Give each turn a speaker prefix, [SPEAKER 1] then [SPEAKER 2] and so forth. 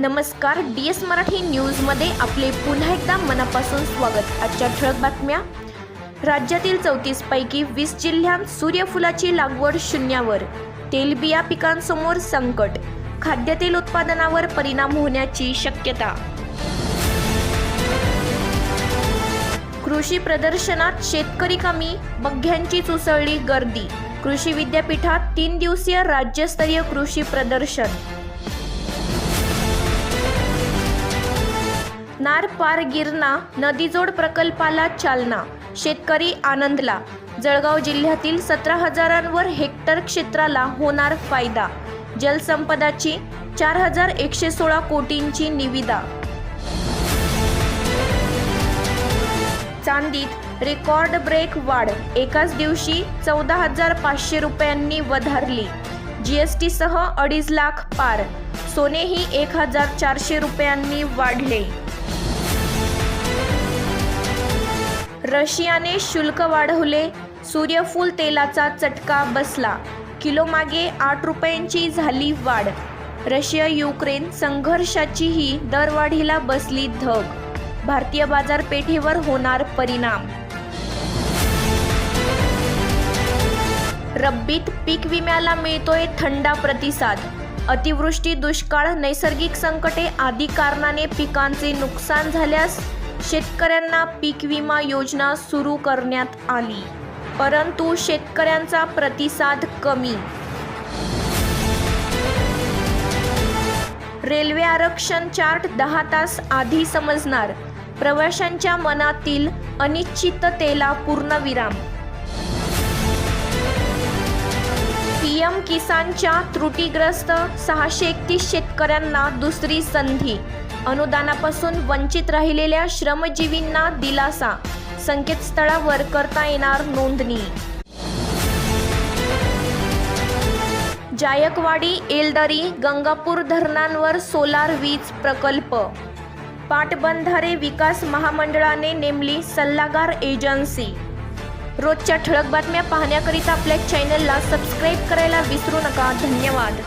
[SPEAKER 1] नमस्कार D S Marathi न्यूजमध्ये आपले पुन्हा एकदा मनापासून स्वागत. आजच्या ठळक बातम्या. राज्यातील चौतीसपैकी वीस जिल्ह्यांत सूर्यफुलाची लागवड शून्यावर. तेलबिया पिकांसमोर संकट. खाद्यतेल उत्पादनावर परिणाम होण्याची शक्यता. कृषी प्रदर्शनात शेतकरी कमी बघ्यांचीच उसळली गर्दी. कृषी विद्यापीठात तीन दिवसीय राज्यस्तरीय कृषी प्रदर्शन. नारपार गिरना गिरणा नदीजोड प्रकल्पाला चालना शेतकरी आनंदला. जळगाव जिल्ह्यातील सतरा हजारांवर हेक्टर क्षेत्राला होणार फायदा. जलसंपदाची चार हजार एकशे सोळा कोटींची निविदा. चांदीत रेकॉर्ड ब्रेक वाढ. एकाच दिवशी चौदा हजार पाचशे रुपयांनी वधारली. जीएसटीसह अडीच लाख पार. सोनेही एक हजार चारशे रुपयांनी वाढले. रशियाने शुल्क वाढवले. सूर्यफूल तेलाचा चटका बसला. किलोमागे आठ रुपयांची झाली वाढ. रशिया युक्रेन संघर्षाचीही दरवाढीला बसली धग. भारतीय बाजारपेठेवर होणार परिणाम. रब्बीत पीक विम्याला मिळतोय थंडा प्रतिसाद. अतिवृष्टी दुष्काळ नैसर्गिक संकटे आदी कारणाने पिकांचे नुकसान झाल्यास शेतकऱ्यांना पीक विमा योजना सुरू करण्यात आली. परंतु शेतकऱ्यांचा प्रतिसाद कमी. रेल्वे आरक्षण चार्ट दहा तास आधी समजणार. प्रवाशांच्या मनातील अनिश्चिततेला पूर्णविराम पीएम किसानच्या त्रुटीग्रस्त सहाशे एकतीस शेतकऱ्यांना दुसरी संधी. अनुदानापासून वंचित राहिलेल्या श्रमजीवींना दिलासा. संकेतस्थळावर करता येणार नोंदणी. जायकवाडी एलदरी गंगापूर धरणांवर सोलार वीज प्रकल्प. पाटबंधारे विकास महामंडळाने नेमली सल्लागार एजन्सी. रोजच्या ठळक बातम्या पाहण्याकरिता आपल्या चॅनलला सबस्क्राईब करायला विसरू नका. धन्यवाद.